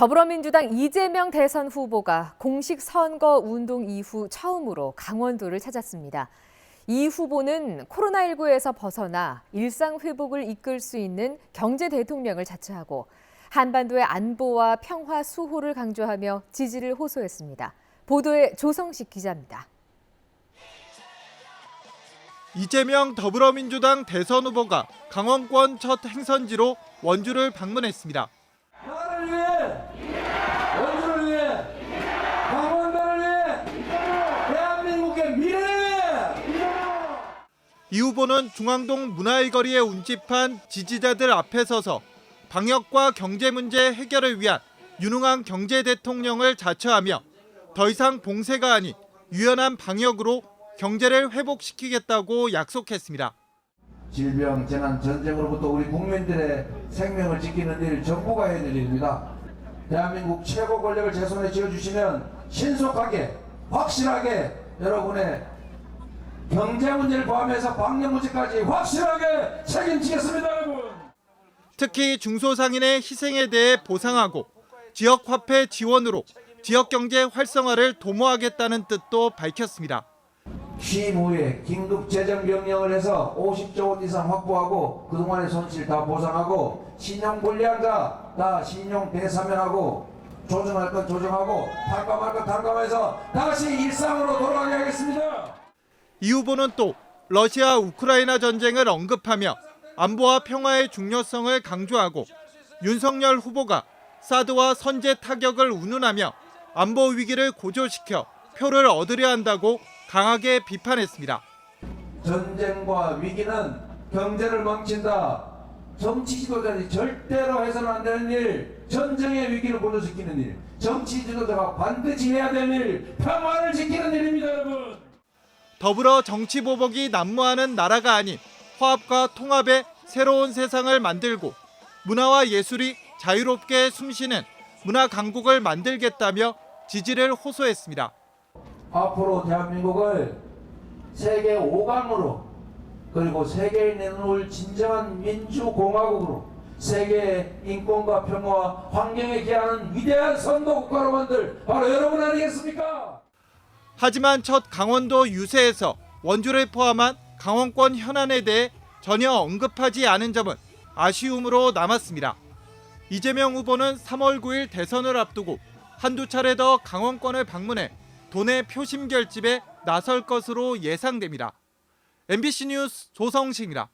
더불어민주당 이재명 대선 후보가 공식 선거 운동 이후 처음으로 강원도를 찾았습니다. 이 후보는 코로나19에서 벗어나 일상 회복을 이끌 수 있는 경제 대통령을 자처하고 한반도의 안보와 평화 수호를 강조하며 지지를 호소했습니다. 보도에 조성식 기자입니다. 이재명 더불어민주당 대선 후보가 강원권 첫 행선지로 원주를 방문했습니다. 나라를 위해 원주를 위해 강원도를 위해 대한민국의 미래를 위해 이 후보는 중앙동 문화의 거리에 운집한 지지자들 앞에 서서 방역과 경제 문제 해결을 위한 유능한 경제 대통령을 자처하며 더 이상 봉쇄가 아닌 유연한 방역으로 경제를 회복시키겠다고 약속했습니다. 질병, 재난, 전쟁으로부터 우리 국민들의 생명을 지키는 일 정부가 해야 될 일입니다. 대한민국 최고 권력을 제 손에 쥐어주시면 신속하게 확실하게 여러분의 경제 문제를 포함해서 방역 문제까지 확실하게 책임지겠습니다 여러분. 특히 중소상인의 희생에 대해 보상하고 지역 화폐 지원으로 지역 경제 활성화를 도모하겠다는 뜻도 밝혔습니다. 취임 후에 긴급 재정 명령을 해서 50조 원 이상 확보하고 그동안의 손실 다 보상하고 신용 불리한 자다 신용 대사면하고 조정할 건 조정하고 탈감할 건 탈감해서 다시 일상으로 돌아가게 하겠습니다. 이 후보는 또 러시아 우크라이나 전쟁을 언급하며 안보와 평화의 중요성을 강조하고 윤석열 후보가 사드와 선제 타격을 운운하며 안보 위기를 고조시켜 표를 얻으려 한다고 강하게 비판했습니다. 전쟁과 위기는 경제를 망친다. 정치 지도자들이 절대로 해서는 안 되는 일, 전쟁의 위기를 고조시키는 일, 정치 지도자가 반드시 해야 될 일, 평화를 지키는 일입니다, 여러분. 더불어 정치 보복이 난무하는 나라가 아닌 화합과 통합의 새로운 세상을 만들고 문화와 예술이 자유롭게 숨쉬는 문화 강국을 만들겠다며 지지를 호소했습니다. 앞으로 대한민국을 세계 5강으로 그리고 세계에 내놓을 진정한 민주공화국으로 세계의 인권과 평화와 환경에 기하는 위대한 선도국가로 만들 바로 여러분 아니겠습니까? 하지만 첫 강원도 유세에서 원주를 포함한 강원권 현안에 대해 전혀 언급하지 않은 점은 아쉬움으로 남았습니다. 이재명 후보는 3월 9일 대선을 앞두고 한두 차례 더 강원권을 방문해 돈의 표심 결집에 나설 것으로 예상됩니다. MBC 뉴스 조성식입니다.